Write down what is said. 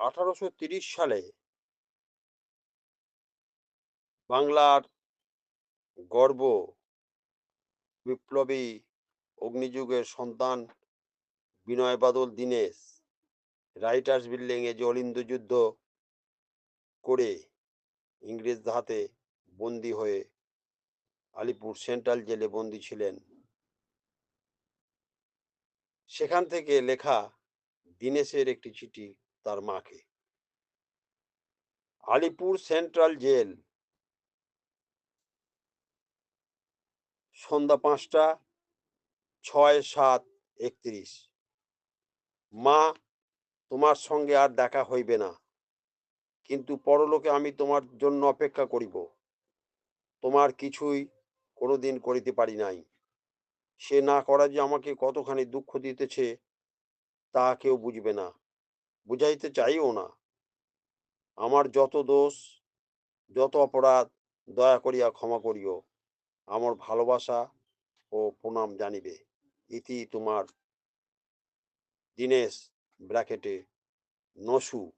আঠারোশো সালে বাংলার গর্ব বিপ্লবী অগ্নিযুগের সন্তান বিনয় বাদল দীনেশ রাইটার্স বিল্ডিং এ যে অলিন্দ যুদ্ধ করে ইংরেজ হাতে বন্দি হয়ে আলিপুর সেন্ট্রাল জেলে বন্দি ছিলেন। সেখান থেকে লেখা দীনেশের একটি চিঠি তার মাকে। Alipur central jail. সন্ধ্যা পাঁচটা, ছয় সাত একত্রিশ। মা, তোমার সঙ্গে আর দেখা হইবে না। কিন্তু পরলোকে আমি তোমার জন্য অপেক্ষা করিব। তোমার কিছুই কোনোদিন করিতে পারি নাই। সে না করা যে আমাকে কতখানি দুঃখ দিতেছে, তা কেউ বুঝবে না। বুঝাইতে চাইও না। আমার যত দোষ, যত অপরাধ, দয়া করিয়া ক্ষমা করিও। আমার ভালোবাসা ও প্রণাম জানিবে। ইতি তোমার, দীনেশ, ব্র্যাকেটে, নসু।